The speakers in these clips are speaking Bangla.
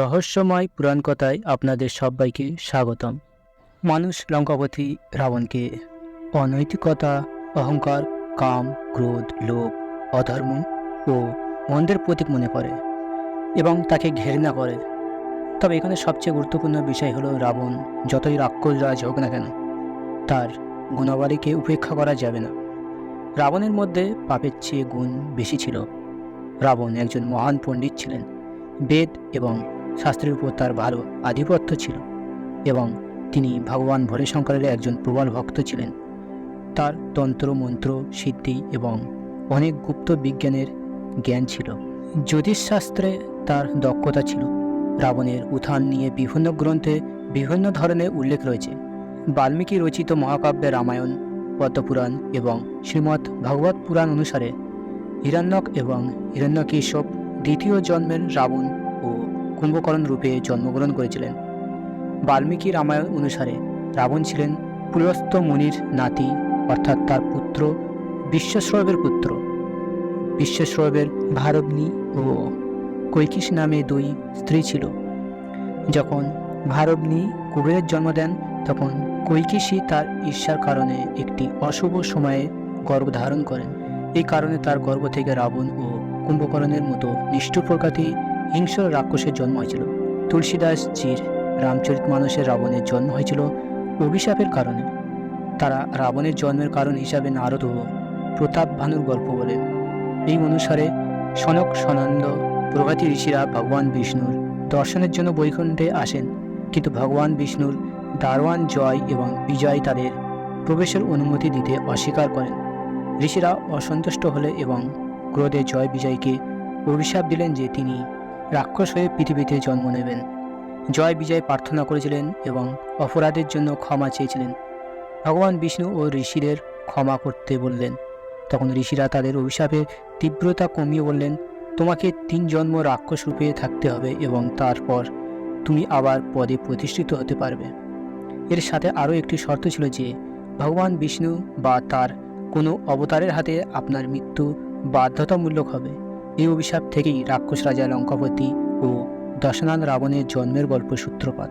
রহস্যময় পুরাণ কথায় আপনাদের সবাইকে স্বাগতম। মানুষ লঙ্কাপতি রাবণকে অনৈতিকতা, অহংকার, কাম, ক্রোধ, লোভ, অধর্ম ও মন্দের প্রতীক মনে করে এবং তাকে ঘেরনা করে। তবে এখানে সবচেয়ে গুরুত্বপূর্ণ বিষয় হলো রাবণ যতই রাক্ষস রাজ হোক না কেন, তার গুণাবলীকে উপেক্ষা করা যাবে না। রাবণের মধ্যে পাপের চেয়ে গুণ বেশি ছিল। রাবণ একজন মহান পণ্ডিত ছিলেন, বেদ এবং শাস্ত্রের উপর তার ভালো আধিপত্য ছিল এবং তিনি ভগবান ভোলেশঙ্করের একজন প্রবল ভক্ত ছিলেন। তার তন্ত্র, মন্ত্র, সিদ্ধি এবং অনেক গুপ্ত বিজ্ঞানের জ্ঞান ছিল। জ্যোতিষশাস্ত্রে তার দক্ষতা ছিল। রাবণের উত্থান নিয়ে বিভিন্ন গ্রন্থে বিভিন্ন ধরনের উল্লেখ রয়েছে। বাল্মীকি রচিত মহাকাব্যে রামায়ণ, পদ্মপুরাণ এবং শ্রীমদ্ ভাগবত পুরাণ অনুসারে হিরণ্যক এবং হিরণ্যকেশব দ্বিতীয় জন্মের রাবণ কুম্ভকর্ণ রূপে জন্মগ্রহণ করেছিলেন। বাল্মীকি রামায়ণ অনুসারে রাবণ ছিলেন পুলস্ত মুনির নাতি, অর্থাৎ তার পুত্র বিশ্বশ্রবের পুত্র। বিশ্বশ্রবের ভারগ্নি ও কৈকিস নামে দুই স্ত্রী ছিল। যখন ভারগ্নি কুবেরের জন্ম দেন, তখন কৈকিসী তার ঈর্ষার কারণে একটি অশুভ সময়ে গর্ভ ধারণ করেন। এই কারণে তার গর্ভ থেকে রাবণ ও কুম্ভকরণের মতো নিষ্ঠুর প্রকৃতি হিংস্র রাক্ষসের জন্ম হয়েছিল। তুলসীদাস জির, রামচরিত মানুষের রাবণের জন্ম হয়েছিল অভিশাপের কারণে। তারা রাবণের জন্মের কারণ হিসাবে নারদ ও প্রতাপ ভানুর গল্প বলেন। এই অনুসারে সনক, সনন্দ, প্রভাতী ঋষিরা ভগবান বিষ্ণুর দর্শনের জন্য বৈকুণ্ঠে আসেন। কিন্তু ভগবান বিষ্ণুর দারোয়ান জয় এবং বিজয় তাদের প্রবেশের অনুমতি দিতে অস্বীকার করেন। ঋষিরা অসন্তুষ্ট হলে এবং ক্রোধে জয় বিজয়কে অভিশাপ দিলেন যে তিনি রাক্ষস হয়ে পৃথিবীতে জন্ম নেবেন। জয় বিজয় প্রার্থনা করেছিলেন এবং অপরাধের জন্য ক্ষমা চেয়েছিলেন। ভগবান বিষ্ণু ও ঋষিদের ক্ষমা করতে বললেন। তখন ঋষিরা তাদের অভিশাপের তীব্রতা কমিয়ে বললেন, তোমাকে তিন জন্ম রাক্ষস রূপে থাকতে হবে এবং তারপর তুমি আবার পদে প্রতিষ্ঠিত হতে পারবে। এর সাথে আরও একটি শর্ত ছিল যে, ভগবান বিষ্ণু বা তার কোনো অবতারের হাতে আপনার মৃত্যু বাধ্যতামূলক হবে। এই অভিশাপ থেকেই রাক্ষস রাজা লঙ্কাপতি ও দশনান রাবণের জন্মের গল্প সূত্রপাত।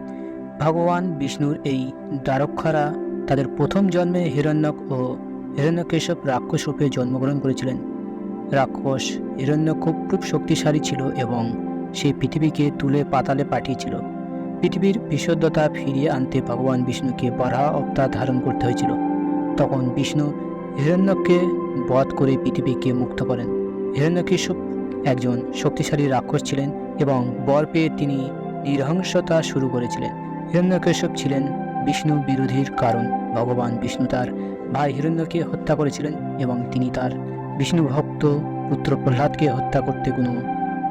ভগবান বিষ্ণুর এই দ্বারক্ষারা তাদের প্রথম জন্মে হিরণ্যক ও হিরণ্যকেশব রাক্ষস রূপে জন্মগ্রহণ করেছিলেন। রাক্ষস হিরণ্যকুব খুব শক্তিশালী ছিল এবং সে পৃথিবীকে তুলে পাতালে পাঠিয়েছিল। পৃথিবীর বিশুদ্ধতা ফিরিয়ে আনতে ভগবান বিষ্ণুকে বরাহ অবতার ধারণ করতে হয়েছিল। তখন বিষ্ণু হিরণ্যককে বধ করে পৃথিবীকে মুক্ত করেন। হিরণ্যকেশব একজন শক্তিশালী রাক্ষস ছিলেন এবং বর পেয়ে তিনি নিরহংসতা শুরু করেছিলেন। হিরণ্যকেশব ছিলেন বিষ্ণু বিরোধীর কারণ। ভগবান বিষ্ণু তার ভাই হিরণ্যকে হত্যা করেছিলেন এবং তিনি তার বিষ্ণু ভক্ত পুত্র প্রহ্লাদকে হত্যা করতে কোনো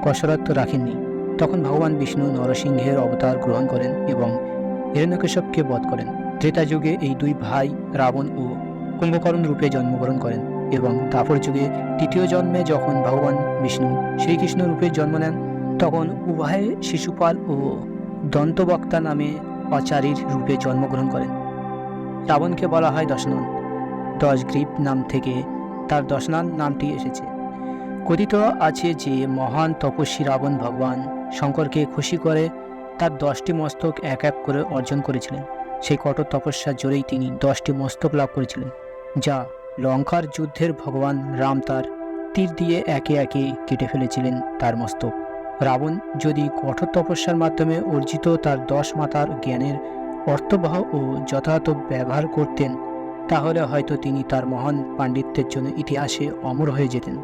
কসরত রাখেননি। তখন ভগবান বিষ্ণু নরসিংহের অবতার গ্রহণ করেন এবং হিরণ্যকেশবকে বধ করেন। ত্রেতা যুগে এই দুই ভাই রাবণ ও কুম্ভকর্ণ রূপে জন্মগ্রহণ করেন। এবং তারপর যুগে তৃতীয় জন্মে যখন ভগবান বিষ্ণু শ্রীকৃষ্ণ রূপে জন্ম নেন, তখন উভয়ে শিশুপাল ও দন্তবক্তা নামে অচারীর রূপে জন্মগ্রহণ করেন। রাবণকে বলা হয় দশনন। দশগ্রীব নাম থেকে তার দশনান নামটি এসেছে। কথিত আছে যে মহান তপস্বী রাবণ ভগবান শঙ্করকে খুশি করে তার দশটি মস্তক এক এক করে অর্জন করেছিলেন। সেই কঠোর তপস্যার জোরেই তিনি দশটি মস্তক লাভ করেছিলেন, যা লঙ্কার যুদ্ধের ভগবান রাম তার তীর দিয়ে একে একে কেটে ফেলেছিলেন তার মস্তক। রাবণ যদি কঠোর তপস্যার মাধ্যমে অর্জিত তার দশ মাতার জ্ঞানের অর্থবহ ও যথাযথ ব্যবহার করতেন, তাহলে হয়তো তিনি তার মহান পাণ্ডিত্যের জন্য ইতিহাসে অমর হয়ে যেতেন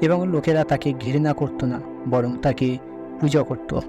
এবং লোকেরা তাকে ঘৃণা করত না, বরং তাকে পূজা করত।